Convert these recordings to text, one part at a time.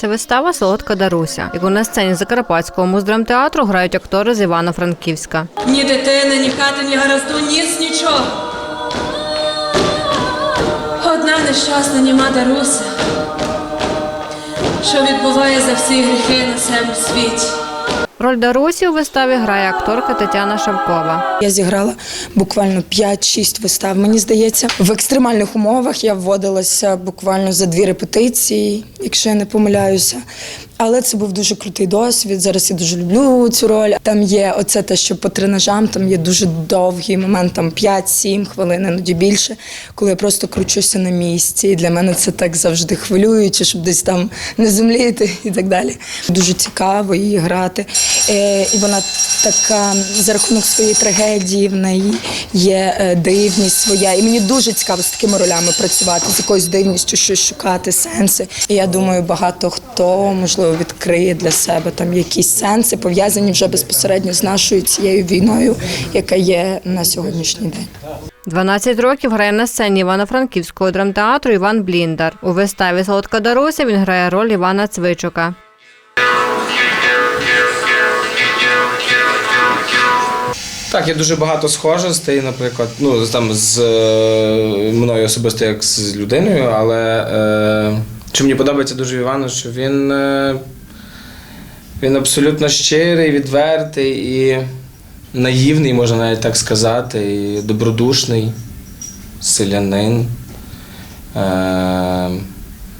Це вистава Солодка Даруся, яку на сцені Закарпатського муздрамтеатру грають актори з Івано-Франківська. Ні дитини, ні хати, ні гаразду, ніс нічого. Одна нещасна німа Даруся, що відбуває за всі гріхи на цьому світі. Роль Дарусі у виставі грає акторка Тетяна Шавкова. Я зіграла буквально 5-6 вистав, мені здається. В екстремальних умовах я вводилася буквально за дві репетиції, якщо я не помиляюся. Але це був дуже крутий досвід. Зараз я дуже люблю цю роль. Там є оце те, що по тренажам, там є дуже довгий момент, там 5-7 хвилин, іноді більше, коли я просто кручуся на місці. І для мене це так завжди хвилююче, щоб десь там не зумліти і так далі. Дуже цікаво її грати. Е, і вона така за рахунок своєї трагедії, в неї є е, дивність своя. І мені дуже цікаво з такими ролями працювати, з якоюсь дивністю, щось шукати, сенси. І я думаю, багато хто можливо відкриє для себе там якісь сенси, пов'язані вже безпосередньо з нашою цією війною, яка є на сьогоднішній день. 12 років грає на сцені Івано-Франківського драмтеатру Іван Бліндар. У виставі Солодка Даруся він грає роль Івана Цвичука. Так, є дуже багато схожостей, наприклад, ну там з е, мною особисто як з людиною, але е, що мені подобається дуже в Івану, що він, е, він абсолютно щирий, відвертий і наївний, можна навіть так сказати, і добродушний, селянин. Е,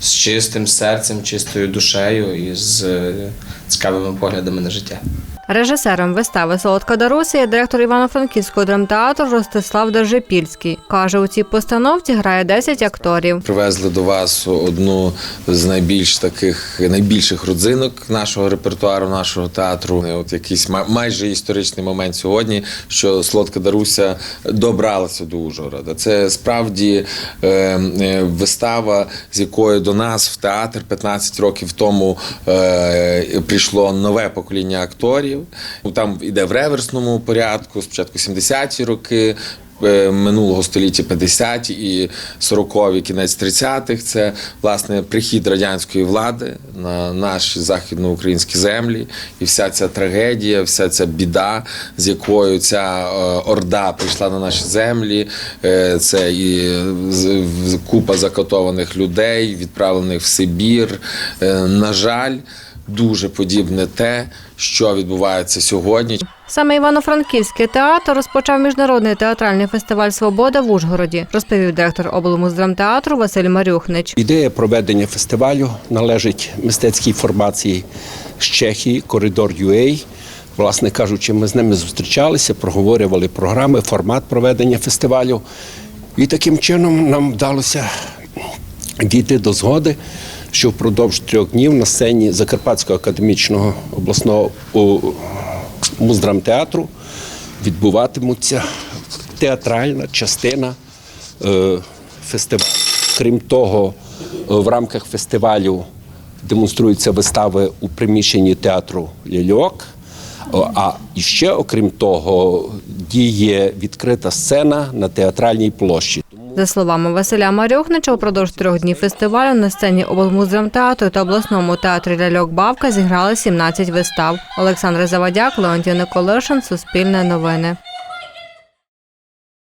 з чистим серцем, чистою душею і з е, цікавими поглядами на життя. Режисером вистави Солодка Даруся є директор Івано-Франківського драмтеатру Ростислав Держипільський. Каже, у цій постановці грає 10 акторів. Привезли до вас одну з найбільш таких найбільших родзинок нашого репертуару, нашого театру. От якийсь ма- майже історичний момент сьогодні, що Солодка Даруся добралася до Ужгорода. Це справді е, е, вистава, з якою до нас в театр 15 років тому е, прийшло нове покоління акторів. Там іде в реверсному порядку, спочатку 70-ті роки, е, минулого століття 50-ті і 40-ві, кінець 30-х. Це власне прихід радянської влади на наші західноукраїнські землі, і вся ця трагедія, вся ця біда, з якою ця е, орда прийшла на наші землі. Е, Це і купа закатованих людей, відправлених в Сибір. На жаль, дуже подібне те, що відбувається сьогодні. Саме Івано-Франківський театр розпочав міжнародний театральний фестиваль Свобода в Ужгороді, розповів директор облмуздрамтеатру Василь Марюхнич. Ідея проведення фестивалю належить мистецькій формації з Чехії, Коридор UA. Власне кажучи, ми з ними зустрічалися, проговорювали програми, формат проведення фестивалю. І таким чином нам вдалося дійти до згоди, що впродовж трьох днів на сцені Закарпатського академічного обласного муздрамтеатру відбуватимуться театральна частина е, фестивалю. Крім того, е, в рамках фестивалю демонструються вистави у приміщенні театру Ляльок. А ще, окрім того, діє відкрита сцена на театральній площі. За словами Василя Марьохнича, упродовж трьох днів фестивалю на сцені облмуздрамтеатру та обласному театрі Ляльок Бавка зіграли 17 вистав. Олександр Завадяк, Леонтій Николишин, Суспільне новини.